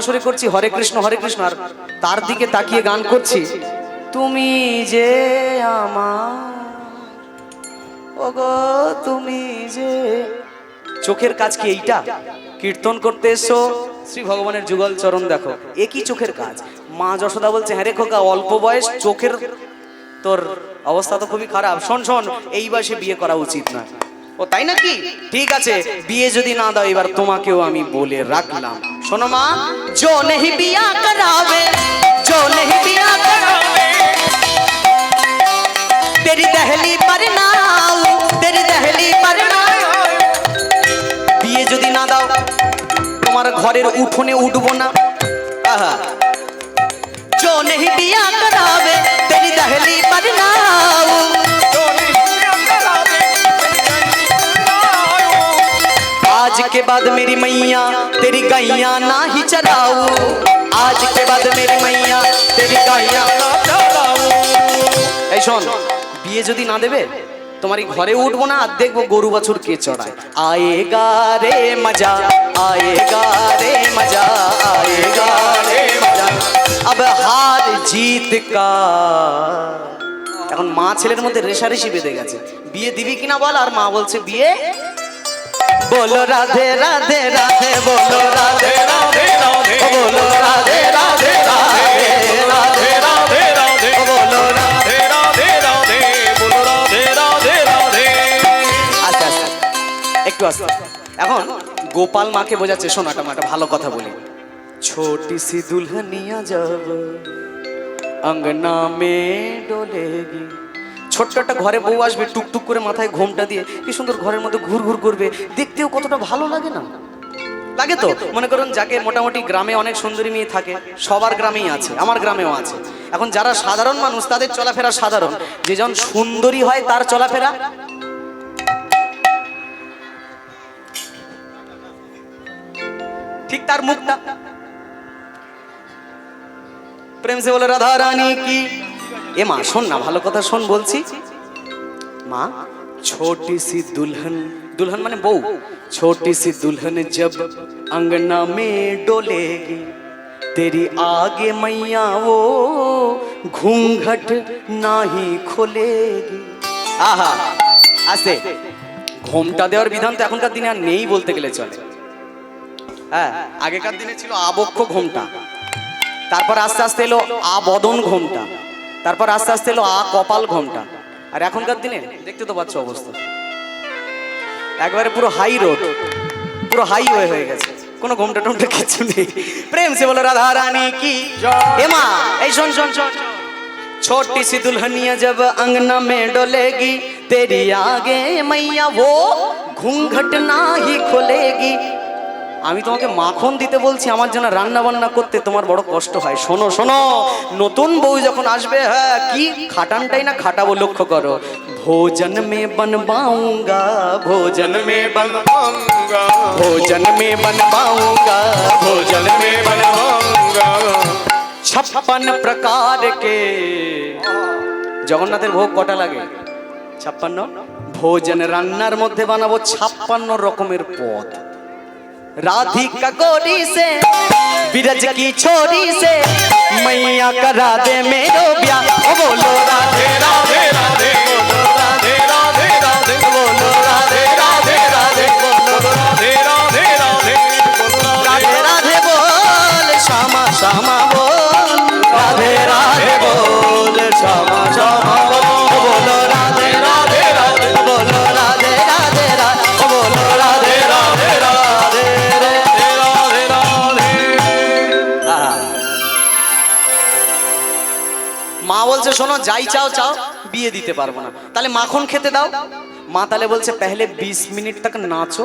আসরে করছি, হরে কৃষ্ণ হরে কৃষ্ণ, আর তার দিকে তাকিয়ে গান করছি। তুমি যে আমার, ওগো, তুমি যে চোখের কাজ কি এইটা? কীর্তন করতে এসো, শ্রী ভগবানের যুগল চরণ দেখো। এ কি চোখের কাজ? মা যশোদা বলছে হ্যাঁ রে খোকা, অল্প বয়স, চোখের তোর অবস্থা তো খুবই খারাপ। শোন শোন, এই বয়সে বিয়ে করা উচিত না ও, তাই নাকি? ঠিক আছে, বিয়ে যদি না দাও, এবার তোমাকেও আমি বলে রাখলাম। শোনো মা জো নেহি বিয়া করাবে জো নেহি বিয়া করাবে। তেরি দহলি পর নাও তেরি দহলি পর বিয়ে যদি না দাও, তোমার ঘরের উঠোনে উঠবো না। আহা। জো নেহি বিয়া के बाद मेरी मैया तेरी गैया ना ही चराऊ आज के बाद मेरी मैया तेरी गैया ना चराऊ এই শোন বিয়ে যদি না দেবে তোমার এই ঘরে উঠবো না আর দেখবো গরু বাছুর কে চড়ায় আয়েগা রে মজা আয়েগা রে মজা আয়েগা রে মজা अब हार जीत का এখন মা ছেলের মধ্যে রেশারেশি বেঁধে গেছে বিয়ে দিবি কিনা বল আর মা বলছে বিয়ে বলো রাধে রাধে রাধে বলো রাধে রাধে রাধে বলো রাধে রাধে রাধে রাধে রাধে রাধে বলো রাধে আস্তে আস্তে একটু আস্তে এখন গোপাল মাকে বোঝাচ্ছে শোনাটা মাটা ভালো কথা বলি ছোটি সি দুলহনিয়া যাব অঙ্গনা মে ডোলেগি ছোট্ট একটা ঘরে বউ আসবে, টুকটুক করে মাথায় ঘোমটা দিয়ে কি সুন্দর ঘরের মধ্যে ঘুর ঘুর করবে, দেখতেও কতটা ভালো লাগে না? লাগে তো? মনে করুন যাকে মোটামুটি গ্রামে অনেক সুন্দরী মেয়ে থাকে, সবার গ্রামেই আছে, আমার গ্রামেও আছে। এখন যারা সাধারণ মানুষ, তাদের চলাফেরা সাধারণ। যে যখন সুন্দরী হয়, তার চলাফেরা? ঠিক তার মুখটা। প্রেম সে বলে, রাধা রানী কি এ মা শোন না ভালো কথা শোন বলছি মা छोटी सी दुल्हन दुल्हन माने बहू छोटी सी दुल्हन जब अंगना में डोलेगी तेरी आगे मैया वो घूंघट नाही खोलेगी আহা আস্তে ঘোমটা দেওয়ার বিধান তো এখনকার দিনে আর নেই বলতে গেলে চলে হ্যাঁ আগেকার দিনে ছিল আবক্ষ ঘোমটা তারপর আস্তে আস্তে এলো আ বদন ঘোমটা তারপর আস্তে আস্তে এলো আ কপাল ঘোমটা আর এখনকার দিনে দেখতে তো পাচ্ছ অবস্থা একবারে পুরো হাই রোড পুরো হাইওয়ে হয়ে গেছে কোনো ঘোমটা টোমটা কিছু নেই প্রেম সে বলো রাধা রানী কি এ মা এই শোন শোন শোন छोटी सी दुल्हनिया जब अंगना में डोलेगी तेरी आगे मैया वो घूंघट ना ही खोलेगी আমি তোমাকে মাখন দিতে বলছি আমার জন্য রান্না বান্না করতে তোমার বড় কষ্ট হয় শোনো শোনো নতুন বউ যখন আসবে হ্যাঁ কি খাটানটাই না খাটাবো লক্ষ্য করো ভোজন মে बनवाऊंगा भोजन में बन भोजन में बनवाऊंगा भोजन में बनवाऊंगा छप्पन प्रकार के জগন্নাথের ভোগ কটা লাগে ছাপ্পান্ন ভোজন রান্নার মধ্যে বানাবো ছাপ্পান্ন রকমের পদ राधिका गोरी से बिरज की छोरी से, मैया करा दे मेरो ब्याह। बोलो राधे राधे राधे। যাই চাও চাও, বিয়ে দিতে পারব না। তাহলে মাখন খেতে দাও। মা তাহলে বলছে, পেহলে বিশ মিনিট তক নাচো।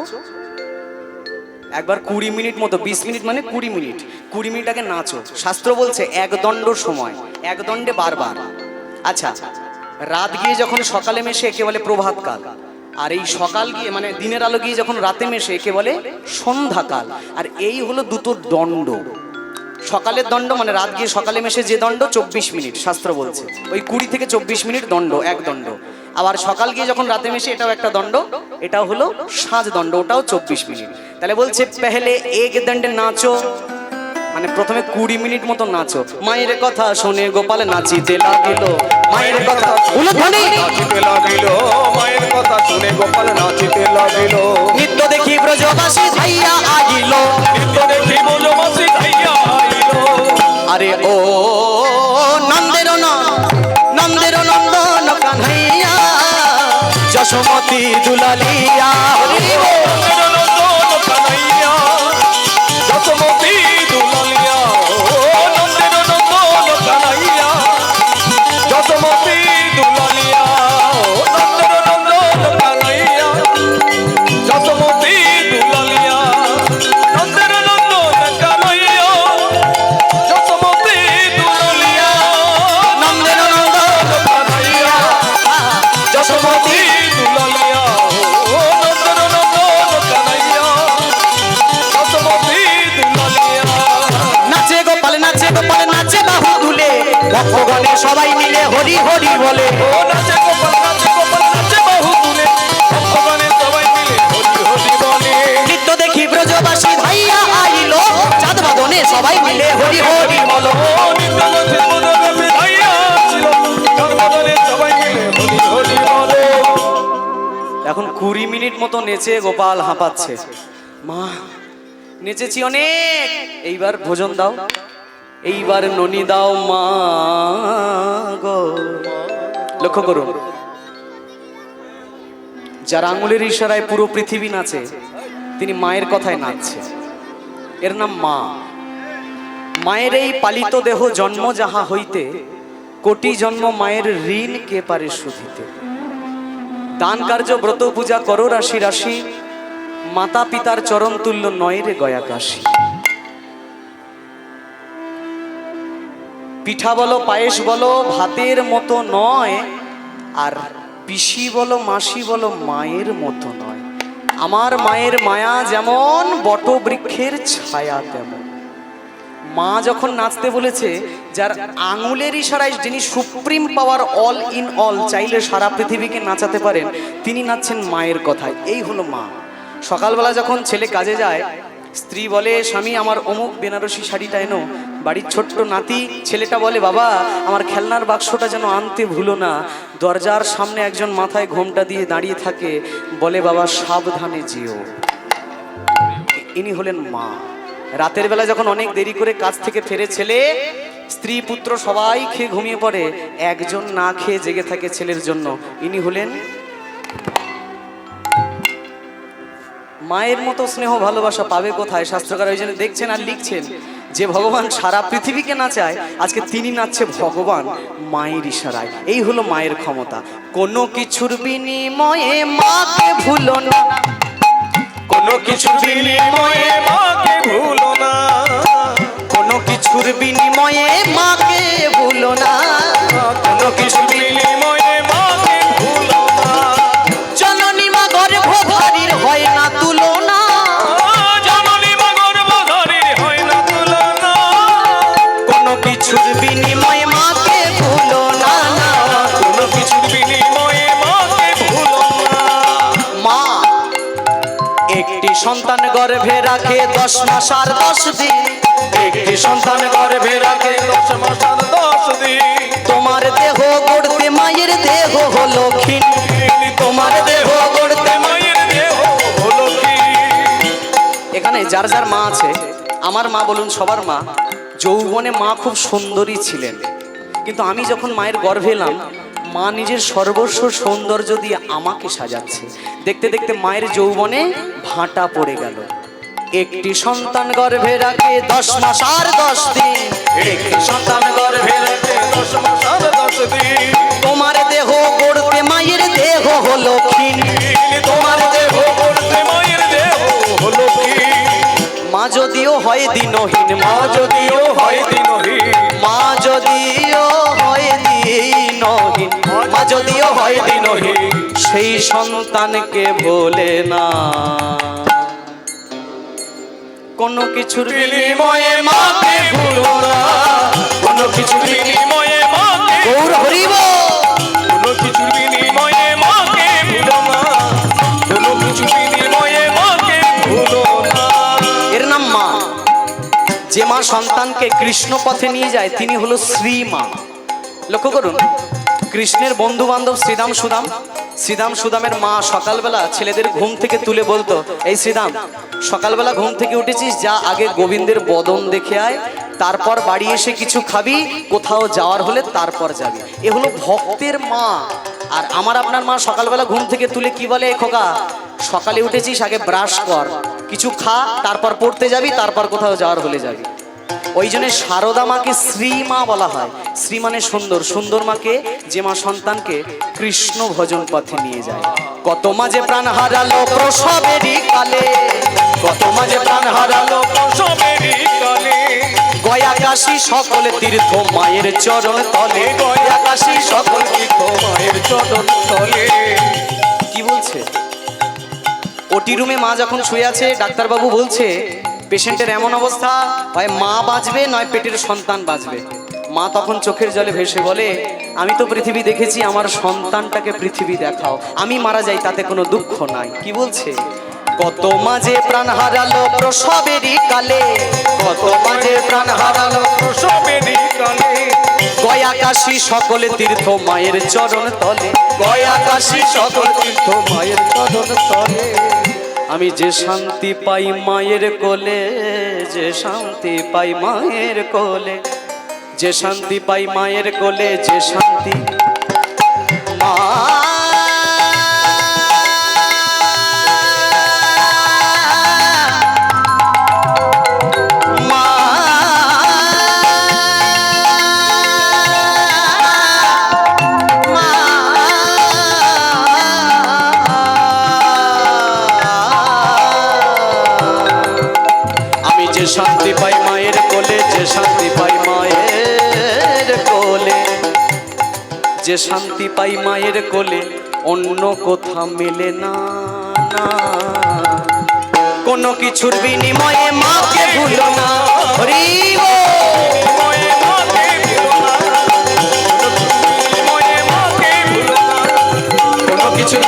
একবার কুড়ি মিনিট মতো, বিশ মিনিট মানে কুড়ি মিনিট। কুড়ি মিনিট আগে নাচো। শাস্ত্র বলছে, এক দণ্ড সময়। এক দণ্ডে বারবার। আচ্ছা রাত গিয়ে যখন সকালে মেশে, একে বলে প্রভাতকাল। আর এই সকাল গিয়ে মানে দিনের আলো গিয়ে যখন রাতে মেশে, একে বলে সন্ধ্যাকাল। আর এই হলো দুটো দণ্ড। সকালের দণ্ড মানে রাত গিয়ে সকালে মেশে যে দণ্ড চব্বিশ মিনিট শাস্ত্র বলছে। ওই কুড়ি থেকে চব্বিশ মিনিট দণ্ড এক দণ্ড। আবার সকাল গিয়ে যখন রাতে মেশে এটাও একটা দণ্ড এটাও হলো সাঁজ দণ্ড ওটাও চব্বিশ মিনিট। তাহলে বলছে পেহলে এক দণ্ডে নাচো। মানে প্রথমে কুড়ি মিনিট মতো নাচো। মায়ের কথা শুনে গোপাল নাচিতে লাগিল। মায়ের কথা নাচিতে লাগিল। মায়ের কথা শুনে গোপাল নাচিতে লাগিল। নিত্য দেখি ব্রজবাসী ধাইয়া আগিল। নিত্য দেখি ধাইয়া আইল আরে ও নন্দের নন্দের নন্দন কানহাইয়া যশোমতি দুলালিয়া ভক্তগণে সবাই মিলে হরি হরি বলে। ও নাচে গোপাল নাচে গোপাল নাচে বাহু তুলে ভক্তগণে সবাই মিলে হরি হরি বলে। নিত্য দেখি ব্রজবাসী ভাইয়া আইলো। চাঁদ বাদনে মিলে হরি হরি বলো। সবাই মিলে হরি হরি বলে। এখন কুড়ি মিনিট মতো নেচে গোপাল হাঁপাচ্ছে। মা নেচেছি অনেক। এইবার ভোজন দাও। এইবার ননি দাও মা গো। লক্ষ্য করুন। যার আঙুলের ইশারায় পুরো পৃথিবী নাচে, তিনি মায়ের কথায় নাচছে। এর নাম মা। মায়ের এই পালিত দেহ জন্ম যাহা হইতে, কোটি জন্ম মায়ের ঋণ কে পারে শুধিতে। দান কার্য ব্রত পূজা করো রাশি রাশি মাতা পিতার চরণ তুল্য নয় রে গয়া পিঠা বলো, পায়েস বলো, ভাতের মতো নয়। আর পিসি বলো, মাসি বলো, মায়ের মতো নয়। আমার মায়ের মায়া যেমন, বটবৃক্ষের ছায়া তেমন। মা যখন নাচতে বলেছে, যার আঙুলের ইশারায় যিনি supreme power all in all, চাইলে সারা পৃথিবীকে নাচাতে পারেন, তিনি নাচছেন মায়ের কথায়। এই হলো মা। সকালবেলা যখন ছেলে কাজে যায় স্ত্রী বলে, স্বামী, আমার অমুক বেনারসি শাড়িটা এনো। বাড়ির ছোট্ট নাতি ছেলেটা বলে, বাবা, আমার খেলনার বাক্সটা যেন আনতে ভুলো না। দরজার সামনে একজন মাথায় ঘোমটা দিয়ে দাঁড়িয়ে থাকে। বলে, বাবা, সাবধানে যেও। ইনি হলেন মা। রাতের বেলা যখন অনেক দেরি করে কাজ থেকে ফেরে ছেলে স্ত্রী, পুত্র সবাই খেয়ে ঘুমিয়ে পড়ে। একজন না খেয়ে জেগে থাকে ছেলের জন্য। ইনি হলেন মায়ের মতো স্নেহ ভালোবাসা পাবে কোথায়? শাস্ত্রকার ওই জন্য দেখছেন আর লিখছেন যে ভগবান সারা পৃথিবীকে নাচায় আজকে তিনি নাচছে ভগবান মায়ের ইশারায়। এই হলো মায়ের ক্ষমতা। কোনো কিছুর বিনিময়ে মাকে ভুলো না। কোনো কিছু বিনিময়ে মাকে ভুলো না। কোনো কিছুর বিনিময়ে মাকে ভুলো না। গর্ভে রাখে দশ মাস আর দশ দিন। একটি সন্তান গর্ভে রাখে দশ মাস আর দশ দিন। তোমার দেহ গড়তে মায়ের দেহ হলো ক্ষীণ। তোমার দেহ গড়তে মায়ের দেহ হলো এখানে যার যার মা আছে, আমার মা বলুন সবার মা, যৌবনে মা খুব সুন্দরী ছিলেন। কিন্তু আমি যখন মায়ের গর্ভে এলাম মা নিজের সর্বস্ব সৌন্দর্য দিয়ে আমাকে সাজাচ্ছে। দেখতে দেখতে মায়ের যৌবনে ভাঁটা পড়ে গেল। একটি সন্তান গর্ভে রাখে দশ মাস আর দশ দিন। একটি সন্তান গর্ভে রাখে দশ মাস আর দশ দিন। তোমার দেহ গড়তে মায়ের দেহ হলো ক্ষীণ। তোমার দেহ করতে মায়ের দেহ হলো কি মা যদিও হয় দিনহীন মা মা যদিও হয় দিনহীন। মা যদিও হয় দিনহীন মা যদিও হয় দিনহীন সেই সন্তানকে ভোলে না। কোনো কিছুর বিনিময়ে মাকে ভুলো না। কোনো কিছুর বিনিময়ে মাকে গৌর হরিব। কোনো কিছুর বিনিময়ে মাকে ভুলো না। কোনো কিছু বিনিময়ে মাকে ভুলো না। এর নাম মা। যে মা সন্তানকে কৃষ্ণ পথে নিয়ে যায় তিনি হলো শ্রীমা লক্ষ্য করুন, কৃষ্ণের বন্ধু বান্ধব শ্রীরাম সুদাম শ্রীরাম সুদামের মা সকালবেলা ছেলেদের ঘুম থেকে তুলে বলতো, এই শ্রীরাম সকালবেলা ঘুম থেকে উঠেছিস, যা আগে গোবিন্দের বদন দেখে আয়, তারপর বাড়ি এসে কিছু খাবি, কোথাও যাওয়ার হলে তারপর যাবি। এ হলো ভক্তের মা। আর আমার আপনার মা সকালবেলা ঘুম থেকে তুলে কি বলে "এ খোকা, সকালে উঠেছিস, আগে ব্রাশ কর, কিছু খা, তারপর পড়তে যাবি, তারপর কোথাও যাওয়ার হলে যাবি। ওই জন্য সারদা মাকে শ্রীমা বলা হয়। শ্রী মানে সুন্দর। সুন্দর মাকে, যে মা সন্তানকে কৃষ্ণ ভজন পথে নিয়ে যায়। কত মাঝে প্রাণ হারালো প্রসবেরই কালে। কত মাঝে প্রাণ হারালো প্রসবেরই কালে। গয়া কাশী সকলে তীর্থ মায়ের চরণ তলে। গয়া কাশী সকল তীর্থ মায়ের চরণ তলে। কি বলছে? ওটি রুমে মা যখন শুয়ে আছে, ডাক্তারবাবু বলছে পেশেন্টের এমন অবস্থা, হয় মা বাঁচবে নয় পেটের সন্তান বাঁচবে মা তখন চোখের জলে ভেসে বলে, আমি তো পৃথিবী দেখেছি, আমার সন্তানটাকে পৃথিবী দেখাও। আমি মারা যাই, তাতে কোনো দুঃখ নাই। কি বলছে? কত মাঝে প্রাণ হারালো প্রসবেরই কালে, কত মাঝে প্রাণ হারালো প্রসবেরই কালে। গয়া কাশী সকলে তীর্থ মায়ের চরণ তলে, গয়া কাশী সকল তীর্থ মায়ের চরণ তলে। আমি যে শান্তি পাই মায়ের কোলে, যে শান্তি পাই মায়ের কোলে, যে শান্তি পাই মায়ের কোলে, যে শান্তি মা যে শান্তি পাই মায়ের কোলে, অন্য কোথা মেলে না কোনো কিছুর বিনিময়ে মাকে ভুলো না। হরি কোনো কিছুর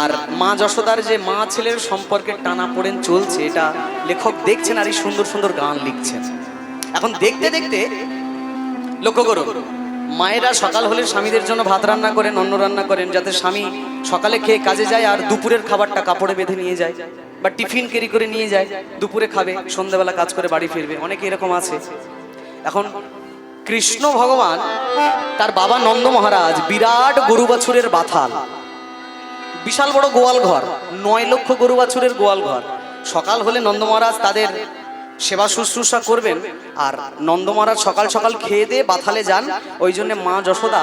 আর মা যশোদার যে মা ছেলের সম্পর্কে টানা পড়েন চলছে, এটা লেখক দেখছেন আর এই সুন্দর সুন্দর গান লিখছেন। এখন দেখতে দেখতে লক্ষ্য করুন, মায়েরা সকাল হলে স্বামীদের জন্য ভাত রান্না করেন, অন্ন রান্না করেন, যাতে স্বামী সকালে খেয়ে কাজে যায় আর দুপুরের খাবারটা কাপড়ে বেঁধে নিয়ে যায় বা টিফিন ক্যারি করে নিয়ে যায়, দুপুরে খাবে, সন্ধ্যাবেলা কাজ করে বাড়ি ফিরবে, অনেকে এরকম আছে। এখন কৃষ্ণ ভগবান, তার বাবা নন্দ মহারাজ বিরাট গরু বাছুরের বাথাল। বিশাল বড় গোয়াল ঘর, নয় লক্ষ গরু বাছুরের গোয়াল ঘর। সকাল হলে নন্দ মহারাজ তাদের সেবা শুশ্রূষা করবেন আর নন্দ মহারাজ সকাল সকাল খেয়ে দিয়ে বাথালে যান। ওই জন্য মা যশোদা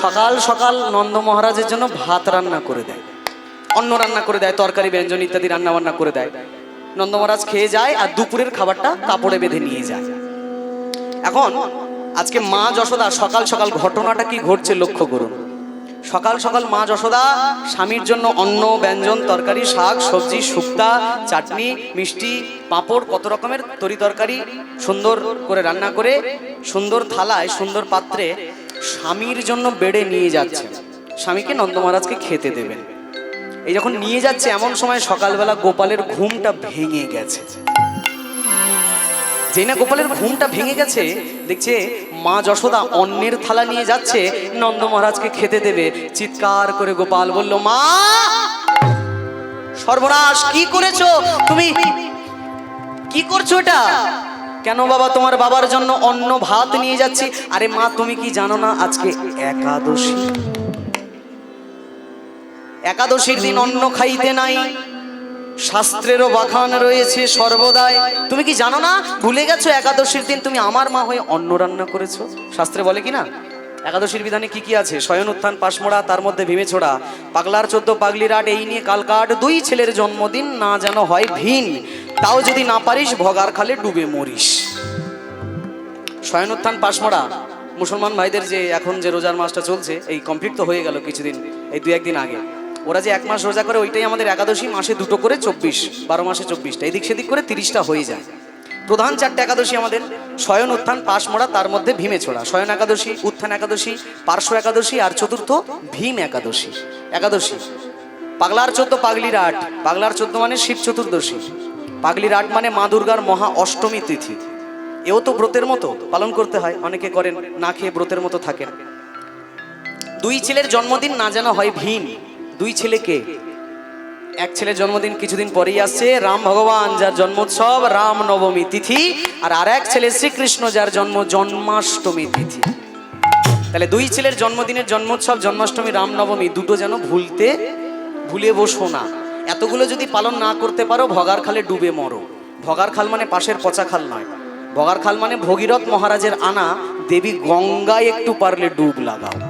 সকাল সকাল নন্দ মহারাজের জন্য ভাত রান্না করে দেয়, অন্ন রান্না করে দেয়, তরকারি, ব্যঞ্জন ইত্যাদি রান্না বান্না করে দেয়। নন্দ মহারাজ খেয়ে যায় আর দুপুরের খাবারটা কাপড়ে বেঁধে নিয়ে যায়। এখন আজকে মা যশোদা সকাল সকাল ঘটনাটা কি ঘটছে লক্ষ্য করুন। সকাল সকাল মা যশোদা, স্বামীর জন্য অন্ন, ব্যঞ্জন, তরকারি, শাক, সবজি, শুক্তা, চাটনি, মিষ্টি, পাঁপড়, কত রকমের তরি তরকারি সুন্দর করে রান্না করে, সুন্দর থালায়, সুন্দর পাত্রে স্বামীর জন্য বেড়ে নিয়ে যাচ্ছে। স্বামীকে নন্দ মহারাজকে খেতে দেবেন। এই যখন নিয়ে যাচ্ছে, এমন সময় সকালবেলা গোপালের ঘুমটা ভেঙে গেছে। যেই না গোপালের ঘুমটা ভেঙে গেছে, দেখছে মা যশোদা অন্যের থালা নিয়ে যাচ্ছে, নন্দ মহারাজকে খেতে দেবে। চিৎকার করে গোপাল বলল, মা, সর্বনাশ, কি করেছ? তুমি কি করছ এটা? কেন বাবা, তোমার বাবার জন্য অন্ন ভাত নিয়ে যাচ্ছি? আরে মা, তুমি কি জানো না, আজকে একাদশী। একাদশীর দিন অন্ন খাইতে নাই। শাস্ত্রেরও বাখান রয়েছে সর্বদাই। তুমি কি জানো না? ভুলে গেছো একাদশীর দিন তুমি আমার মা হয়ে অন্ন রান্না করেছ? শাস্ত্রে বলে কি না? একাদশীর বিধানে কি কি আছে? শয়ন, উত্থান, পাশমোড়া, তার মধ্যে ভীমে ছোড়া। পাগলার চোদ্দ পাগলির আট, এই নিয়ে কালকাট দুই ছেলের জন্মদিন না যেন হয় ভিন। তাও যদি না পারিস, ভগার খালে ডুবে মরিস। শয়ন, উত্থান, পাশমোড়া। মুসলমান ভাইদের যে এখন যে রোজার মাসটা চলছে, এই কমপ্লিট তো হয়ে গেল কিছুদিন, এই দু একদিন আগে। ওরা যে এক মাস রোজা করে, ওইটাই আমাদের একাদশী মাসে দুটো করে চব্বিশ, বারো মাসে চব্বিশটা। এদিক সেদিক করে তিরিশটা হয়ে যায়। প্রধান চারটে একাদশী আমাদের শয়ন উত্থান, পাশ মোড়া তার মধ্যে ভীমে ছোড়া। শয়ন একাদশী, উত্থান একাদশী, পার্শ্ব একাদশী, আর চতুর্থ ভীম একাদশী। একাদশী। পাগলার চোদ্দ, পাগলির আট। পাগলার চোদ্দ মানে শিব চতুর্দশী। পাগলির আট মানে মা দুর্গার মহা অষ্টমী তিথি। এও তো ব্রতের মতো, পালন করতে হয়, অনেকে করেন, না খেয়ে ব্রতের মতো থাকেন। দুই ছেলের জন্মদিন না যেন হয় ভীম। দুই ছেলেকে। এক ছেলের জন্মদিন কিছুদিন পরেই আসছে, রাম ভগবান যার জন্মোৎসব, রাম নবমী তিথি, আর আর এক ছেলে শ্রীকৃষ্ণ যার জন্ম জন্মাষ্টমী তিথি। তাহলে দুই ছেলের জন্মদিনের জন্মোৎসব, জন্মাষ্টমী রামনবমী দুটো যেন ভুলতে ভুলে বসো না। এতগুলো যদি পালন না করতে পারো, ভগার খালে ডুবে মরো। ভগার খাল মানে পাশের পচা খাল নয়। ভগার খাল মানে ভগীরথ মহারাজের আনা, দেবী গঙ্গায় একটু পারলে ডুব লাগাও।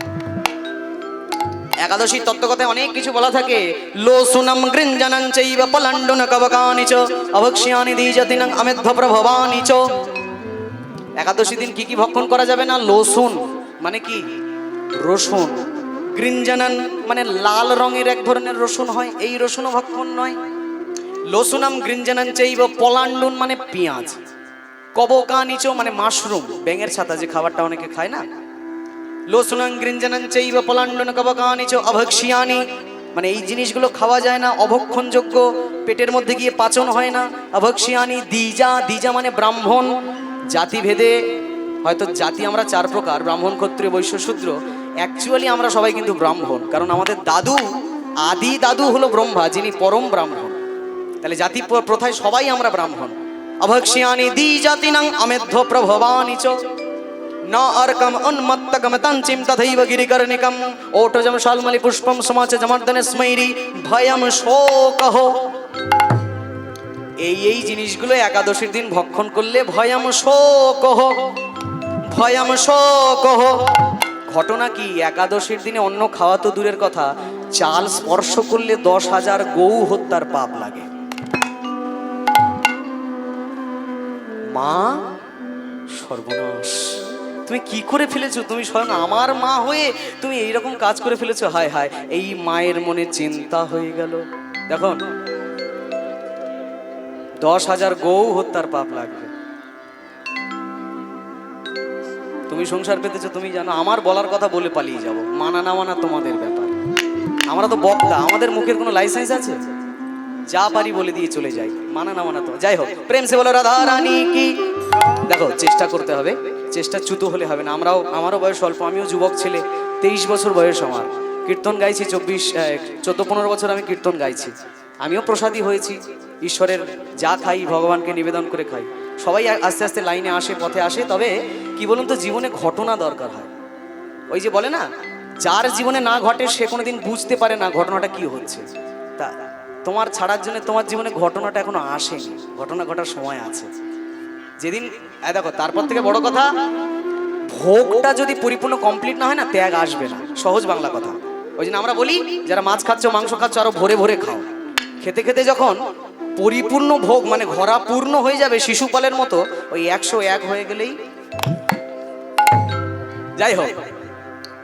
একাদশী তত্ত্বকথায় অনেক কিছু বলা থাকে। লো সুনম গৃঞ্জনং চৈব পলাণ্ডন কবকানি চ অভক্ষ্যানি দ্বিজতিনং অমেধ্য প্রভবানি চ। একাদশী দিন কি কি ভক্ষণ করা যাবে না? লসুন মানে কি? রসুন। গ্রিনজানান মানে লাল রঙের এক ধরনের রসুন হয়, এই রসুনও ভক্ষণ নয়। লসুনাম গ্রিনজানান চাইব পলান্ডুন মানে পেঁয়াজ। কবকানিচ মানে মাশরুম। ব্যাঙের ছাতা যে খাবারটা অনেকে খায় না? লসুনাং গ্রিঞ্জনাং চৈব পলাণ্ডন কবকানিচ অভক্ষ্যানি মানে এই জিনিসগুলো খাওয়া যায় না, অভক্ষণযোগ্য। পেটের মধ্যে গিয়ে পাচন হয় না, অভক্ষ্যানি দ্বিজা দ্বিজা মানে ব্রাহ্মণ। জাতিভেদে, হয়তো জাতি আমরা চার প্রকার, ব্রাহ্মণ, ক্ষত্রিয়, বৈশ্য, শূদ্র। অ্যাকচুয়ালি আমরা সবাই কিন্তু ব্রাহ্মণ, কারণ আমাদের দাদু, আদি দাদু হলো ব্রহ্মা, যিনি পরম ব্রাহ্মণ। তাহলে জাতি প্রথায় সবাই আমরা ব্রাহ্মণ। অভক্ষ্যানি দ্বিজাতিনাং অমেধ্য প্রভবানি চ। ন অর্কম উন্মত্তকম তঞ্চিম তথৈব গিরিকর্ণিকম। ওটজম শালমলি পুষ্পম সমাচ জমর্দনে স্মৈরি ভয়ম শোকহ। এই এই জিনিসগুলো একাদশীর দিন ভক্ষণ করলে ভয়ম শোকহ। ভয়ম শোকহ। ঘটনা কি? একাদশীর দিনে অন্য খাওয়া তো দূরের কথা। চাল স্পর্শ করলে দশ হাজার গৌ হত্যার পাপ লাগে। মা, সর্বনাশ। তুমি কি করে ফেলেছো? তুমি স্বয়ং আমার মা হয়ে তুমি এইরকম কাজ করে ফেলেছো? হায় হায়, এই মায়ের মনে চিন্তা হয়ে গেল। দেখুন, দশ হাজার গৌ হত্যার পাপ লাগবে। তুমি সংসার পেতেছো, তুমি জানো, আমার বলার কথা বলে পালিয়ে যাব। মানা না মানা তোমাদের ব্যাপার। আমরা তো বক্তা আমাদের মুখের কোনো লাইসেন্স আছে? যা পারি বলে দিয়ে চলে যাই। মানা না মানা তো যাই হোক, প্রেম সে বলো, রাধা রানী কি? দেখো, চেষ্টা করতে হবে। চেষ্টা চ্যুত হলে হবে না। আমরাও, আমারও বয়স অল্প, আমিও যুবক ছেলে, তেইশ বছর বয়স আমার। কীর্তন গাইছি চব্বিশ চোদ্দ, পনেরো বছর আমি কীর্তন গাইছি। আমিও প্রসাদী হয়েছি, ঈশ্বরের যা খাই, ভগবানকে নিবেদন করে খাই। সবাই আস্তে আস্তে লাইনে আসে, পথে আসে, তবে কি বলুন তো, জীবনে ঘটনা দরকার হয়। ওই যে বলে না, যার জীবনে না ঘটে, সে কোনোদিন বুঝতে পারে না ঘটনাটা কি হচ্ছে। তা, তোমার ছাড়ার জন্য তোমার জীবনে ঘটনাটা এখনও আসেনি, ঘটনা ঘটার সময় আছে। যেদিন দেখো, তারপর থেকে বড় কথা, ভোগটা যদি পরিপূর্ণ কমপ্লিট না হয় না, ত্যাগ আসবে না। সহজ বাংলা কথা। ওই জন্য আমরা বলি, যারা মাছ খাচ্ছ, মাংস খাচ্ছ, আরও ভরে ভরে খাও। খেতে খেতে যখন পরিপূর্ণ ভোগ মানে ঘরা পূর্ণ হয়ে যাবে শিশুপালের মতো, ওই একশো এক হয়ে গেলেই যাই হোক,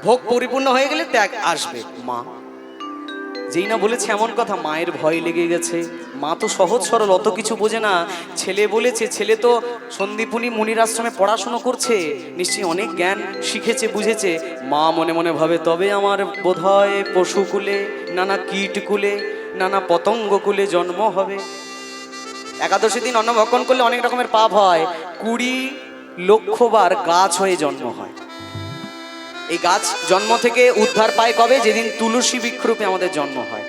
ভোগ পরিপূর্ণ হয়ে গেলে ত্যাগ আসবে, মা। যেই না বলেছে এমন কথা, মায়ের ভয় লেগে গেছে। মা তো সহজ সরল, অত কিছু বোঝে না। ছেলে বলেছে, ছেলে তো সন্দীপুনি মুনির আশ্রমে পড়াশুনো করছে। নিশ্চয়ই অনেক জ্ঞান শিখেছে, বুঝেছে। মা মনে মনে ভাবে, তবে আমার বোধ বোধহয় পশুকুলে নানা কীটকুলে নানা পতঙ্গকুলে জন্ম হবে। একাদশী দিন অন্ন ভক্ষণ করলে অনেক রকমের পাপ হয়। কুড়ি লক্ষবার গাছ হয়ে জন্ম হয়। এই গাছ জন্ম থেকে উদ্ধার পায় কবে? যেদিন তুলসী বৃক্ষরূপে আমাদের জন্ম হয়।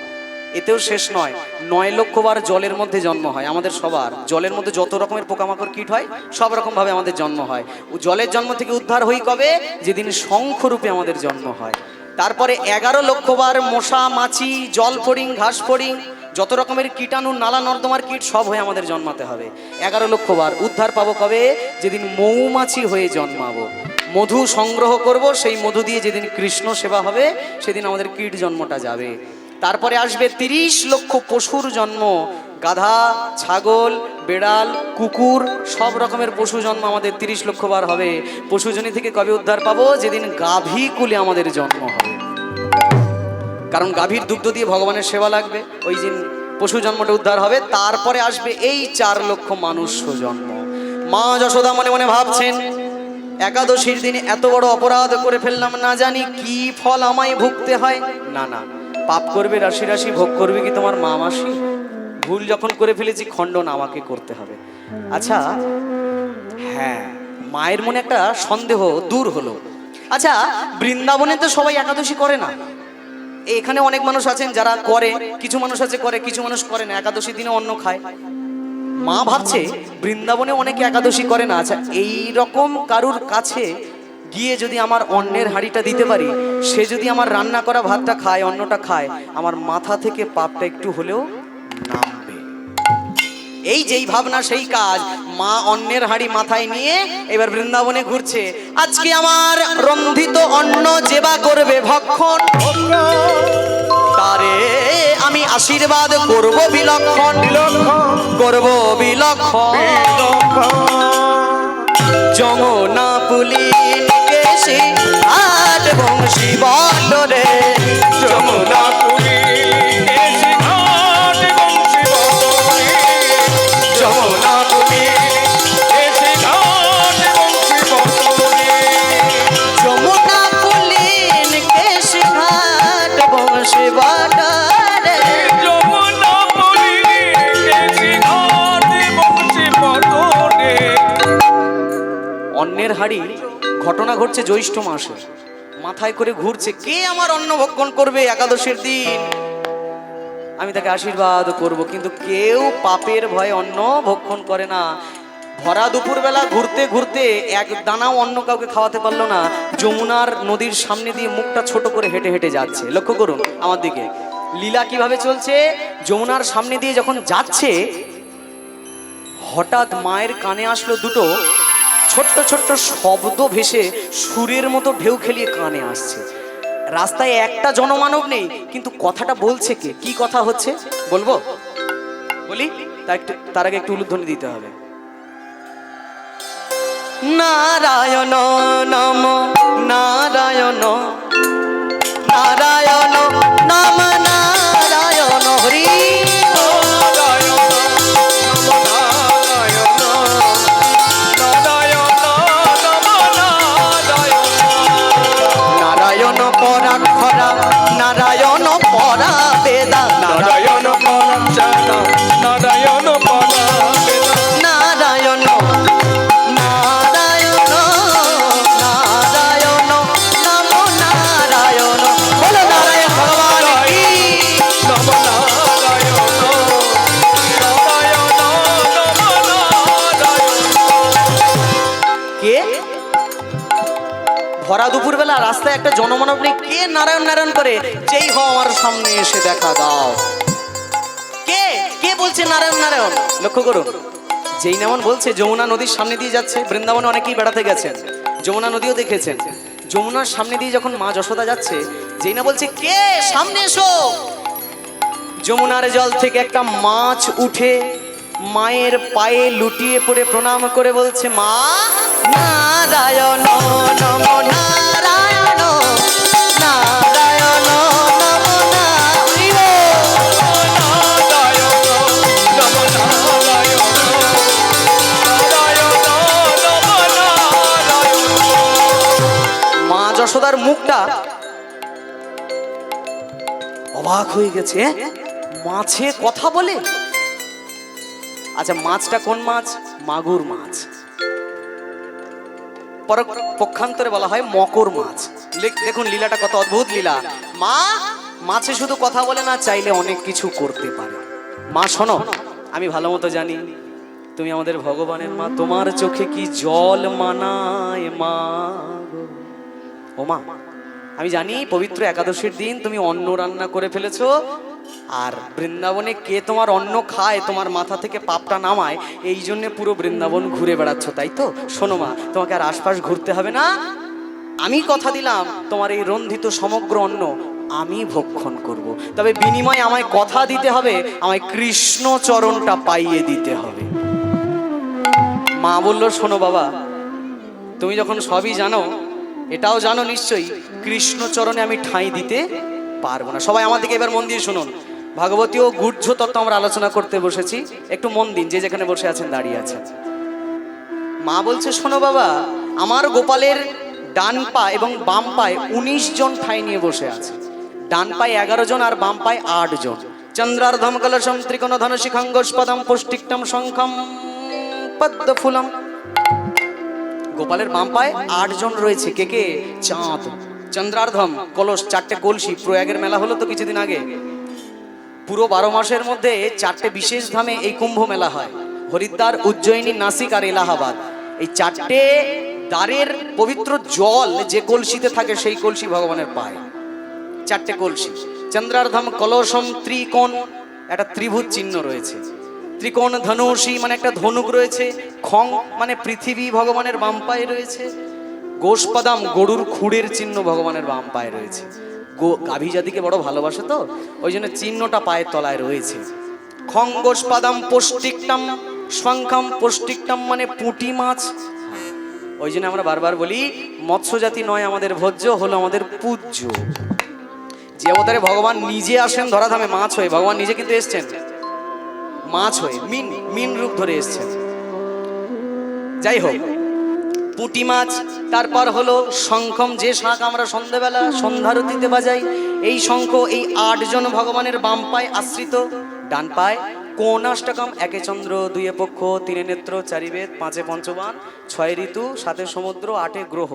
এতেও শেষ নয়। নয় লক্ষবার জলের মধ্যে জন্ম হয়। আমাদের সবার। জলের মধ্যে যত রকমের পোকামাকড়, কীট হয়, সব রকমভাবে আমাদের জন্ম হয়। ও জলের জন্ম থেকে উদ্ধার হই কবে? যেদিন শঙ্খরূপে আমাদের জন্ম হয়। তারপরে এগারো লক্ষবার মশা, মাছি, জল ফড়িং, ঘাস ফড়িং, যত রকমের কীটাণু, নালা, নর্দমার কীট, সব হয়ে আমাদের জন্মাতে হবে। এগারো লক্ষবার উদ্ধার পাবো কবে? যেদিন মৌমাছি হয়ে জন্মাবো। মধু সংগ্রহ করব, সেই মধু দিয়ে যেদিন কৃষ্ণ সেবা হবে, সেদিন আমাদের কীট জন্মটা যাবে। তারপরে আসবে তিরিশ লক্ষ পশুর জন্ম। গাধা, ছাগল, বেড়াল, কুকুর, সব রকমের পশু জন্ম আমাদের তিরিশ লক্ষ বার হবে। পশুজনী থেকে কবে উদ্ধার পাবো? যেদিন গাভী কুলে আমাদের জন্ম হবে। কারণ গাভীর দুগ্ধ দিয়ে ভগবানের সেবা লাগবে। ওই দিন পশু জন্মটা উদ্ধার হবে। তারপরে আসবে এই চার লক্ষ মানুষ জন্ম। মা যশোদা মনে মনে ভাবছেন একাদশীর দিনে এত বড় অপরাধ করে ফেললাম, না জানি কি ফল আমায় ভুগতে হয়। না না, পাপ করবে, রাশি রাশি, ভোগ করবে কি তোমার মা মাসি ভুল যখন করে ফেলেছি, খণ্ডন আমাকে করতে হবে। আচ্ছা হ্যাঁ মায়ের মনে একটা সন্দেহ দূর হলো। আচ্ছা বৃন্দাবনে তো সবাই একাদশী করে না। এখানে অনেক মানুষ আছেন যারা করে, কিছু মানুষ আছে করে, কিছু মানুষ করে না একাদশী দিনে অন্য খায়। মা ভাবছে, বৃন্দাবনে অনেকে একাদশী করে না। আচ্ছা এই রকম কারুর কাছে গিয়ে যদি আমার অন্নের হাঁড়িটা দিতে পারি, সে যদি আমার রান্না করা ভাতটা খায়, অন্নটা খায়, আমার মাথা থেকে পাপটা একটু হলেও নামবে। এই যেই ভাবনা, সেই কাজ, মা অন্যের হাড়ি মাথায় নিয়ে এবার বৃন্দাবনে ঘুরছে। আজকে আমার রন্ধিত অন্ন যেবা করবে ভক্ষণ। তারে, আমি আশীর্বাদ করব বিলক্ষণ। করব বিলক্ষণ। যমুনা পুলি কেশি আট বংশী বটরে যমুনা পুরী অন্যের হাড়ি ঘটনা ঘটছে জ্যৈষ্ঠ মাসে। মাথায় করে ঘুরছে, কে আমার অন্ন ভক্ষণ করবে একাদশীর দিন? আমি তাকে আশীর্বাদ করব, কিন্তু কেউ পাপের ভয়ে অন্ন ভক্ষণ করে না। ভরা দুপুরবেলা ঘুরতে ঘুরতে এক দানাও অন্ন কাউকে খাওয়াতে পারল না। যমুনার নদীর সামনে দিয়ে মুখটা ছোট করে হেঁটে হেঁটে যাচ্ছে। লক্ষ্য করুন আমার দিকে। লীলা কীভাবে চলছে? যমুনার সামনে দিয়ে যখন যাচ্ছে, হঠাৎ মায়ের কানে আসলো দুটো ছোট্ট ছোট্ট শব্দ ভেসে সুরের মতো ঢেউ খেলিয়ে কানে আসছে। রাস্তায় একটা জনমানব নেই, কিন্তু কথাটা বলছে কে? কি কথা হচ্ছে? বলব? বলি? তার একটু, তার আগে একটু উলুধ্বনি দিতে হবে। নারায়ণ নম, নারায়ণ নারায়ণ নারায়ণ রাস্তায় একটা জনমানব কে নারায়ণ নারায়ণ করে? যেই হও আমার সামনে এসে দেখা দাও। কে? কে বলছে নারায়ণ নারায়ণ? লক্ষ্য করুন, যেই নামন বলছে, যমুনা নদীর সামনে দিয়ে যাচ্ছে। বৃন্দাবনে অনেকেই বেড়াতে গেছেন, যমুনা নদীও দেখেছেন। যমুনার সামনে দিয়ে যখন মা যশোদা যাচ্ছে, যেই না বলছে, কে? সামনে এসো! যমুনার জল থেকে একটা মাছ উঠে মায়ের পায়ে লুটিয়ে পড়ে প্রণাম করে বলছে, মা, নারায়ণ নম যশোদার মুখটা অবাক হয়ে গেছে মাছে কথা বলে? আচ্ছা মাছটা কোন মাছ? মাগুর মাছ। পক্ষান্তরে বলা হয় মকর মাছ। দেখুন, লীলাটা কত অদ্ভুত লীলা। মা, মাছে শুধু কথা বলে না, চাইলে অনেক কিছু করতে পারে। মা, শোনো, আমি ভালো মতো জানি, তুমি আমাদের ভগবানের মা, তোমার চোখে কি জল মানায় মা গো? ও মা, আমি জানি পবিত্র একাদশীর দিন তুমি অন্ন রান্না করে ফেলেছো, আর বৃন্দাবনে কে তোমার অন্ন খায়, তোমার মাথা থেকে পাপটা নামায়, এই জন্য পুরো বৃন্দাবন ঘুরে বেড়াচ্ছ, তাই তো শোনো মা, তোমাকে আর আশপাশ ঘুরতে হবে না আমি কথা দিলাম, তোমার এই রন্ধিত সমগ্র অন্ন আমি ভক্ষণ করব। তবে বিনিময়ে আমায় কথা দিতে হবে, আমায় কৃষ্ণ চরণটা পাইয়ে দিতে হবে মা বলল, শোনো বাবা, তুমি যখন সবই জানো এটাও জানো নিশ্চয়ই, কৃষ্ণচরণে আমি ঠাঁই দিতে পারব না। সবাই আমার দিকে এবার মন দিয়ে শুনুন। ভাগবতী ও গুহ্য তত্ত্ব আমরা আলোচনা করতে বসেছি। একটু মন দিন, যে যেখানে বসে আছেন, দাঁড়িয়ে আছেন। মা বলছে, শোনো বাবা, আমার গোপালের ডান পা এবং বাম পায়ে উনিশ জন ঠাই নিয়ে বসে আছে। ডান পায়ে এগারো জন আর বাম পায়ে আট জন। চন্দ্রার্ধম কলসম ত্রিকোণ ধন শিখাঙ্গস্পদম পুষ্টিকটম শঙ্খম পদ্ম ফুলম গোপালের বাম পায়ে আটজন রয়েছে। কে কে? চাঁদ, চন্দ্রার্ধম, কলস, চারটে কলসি। প্রয়াগের মেলা হলো তো কিছুদিন আগে। পুরো বারো মাসের মধ্যে চারটে বিশেষ ধামে এই কুম্ভ মেলা হয়। হরিদ্বার, উজ্জয়িনী, নাসিক আর এলাহাবাদ। এই চারটে দ্বারের পবিত্র জল যে কলসিতে থাকে, সেই কলসি ভগবানের পায়। চারটে কলসি। চন্দ্রার্ধম, কলসম, ত্রিকোণ, একটা ত্রিভুজ চিহ্ন রয়েছে। ত্রিকোণ ধনুষী মানে একটা ধনুক রয়েছে, খং মানে পৃথিবী ভগবানের বাম পায়ে রয়েছে, গোষ্পদাম গরুর খুঁড়ের চিহ্ন ভগবানের বাম পায়ে রয়েছে। গো গাভী জাতিকে বড় ভালোবাসে তো, ওই জন্য চিহ্নটা পায়ের তলায় রয়েছে। খঙ্গোষ্পাদাম পৌষ্টিকটাম, শঙ্খম পৌষ্টিকটাম মানে পুঁটি মাছ। ওই জন্য আমরা বারবার বলি মৎস্য জাতি নয় আমাদের ভোজ্য, হলো আমাদের পূজ্য। যে অবতারে ভগবান নিজে আসেন ধরাধামে মাছ হয়ে, ভগবান নিজে কিন্তু এসছেন। মাছ হয়ে, মিন মিন রূপ ধরে এসছেন যাই হোক পুঁটি মাছ, তারপর হলো শঙ্খম, যে শাঁখ আমরা সন্ধ্যাবেলা সন্ধ্যারতিতে বাজাই, এই শঙ্খ এই আটজন ভগবানের বাম পায় আশ্রিত, ডান পায় কোনাষ্টকম, একে চন্দ্র, দুয়ে পক্ষ, তিনে নেত্র, চারি বেদ, পাঁচে পঞ্চবান, ছয় ঋতু, সাতে সমুদ্র, আটে গ্রহ।